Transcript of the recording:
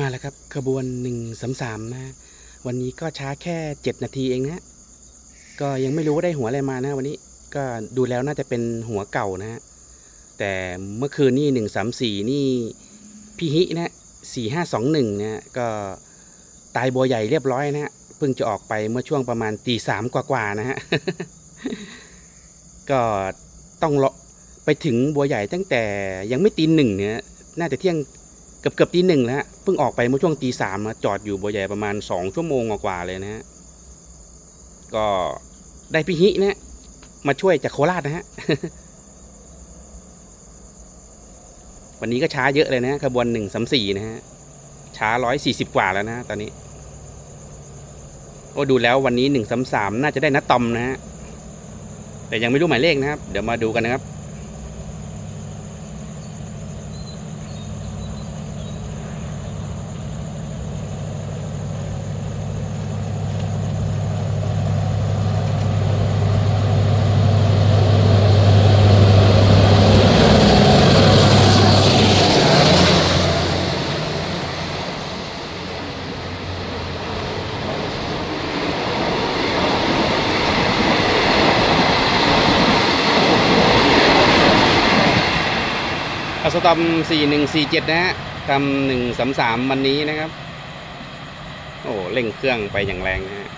มาแล้วครับขบวนหนึ่งสามสามนะ วันนี้ก็ช้าแค่เจ็ดนาทีเองนะก็ยังไม่รู้ว่าได้หัวอะไรมานะ วันนี้ก็ดูแล้วน่าจะเป็นหัวเก่านะฮะแต่เมื่อคืนนี่หนึ่งสามสี่นี่พี่ฮินะสี่ห้าสองหนึ่งนะก็ตายบัวใหญ่เรียบร้อยนะฮะเพิ่งจะออกไปเมื่อช่วงประมาณตีสามกว่าๆนะฮะก็ต้องรอไปถึงบัวใหญ่ตั้งแต่ยังไม่ตีหนึ่งเนี่ยน่าจะเที่ยง เกือบเกือบตีหนึ่งแล้วเพิ่งออกไปเมื่อช่วงตีสามจอดอยู่บัวใหญ่ประมาณสองชั่วโมงกว่าเลยนะฮะก็ได้พี่ฮินะมาช่วยจากโคราชนะฮะวันนี้ก็ช้าเยอะเลยนะขบวนหนึ่งสามสี่นะฮะช้าร้อยสี่สิบกว่าแล้วนะฮะตอนนี้โอ้ดูแล้ววันนี้หนึ่งสามสามน่าจะได้นัดตอมนะฮะแต่ยังไม่รู้หมายเลขนะครับ เดี๋ยวมาดูกันนะครับ อัสตอมสี่หนึ่งสี่เจ็ดนะฮะทำหนึ่งสามสามวันนี้นะครับ โอ้เร่งเครื่องไปอย่างแรงนะฮะ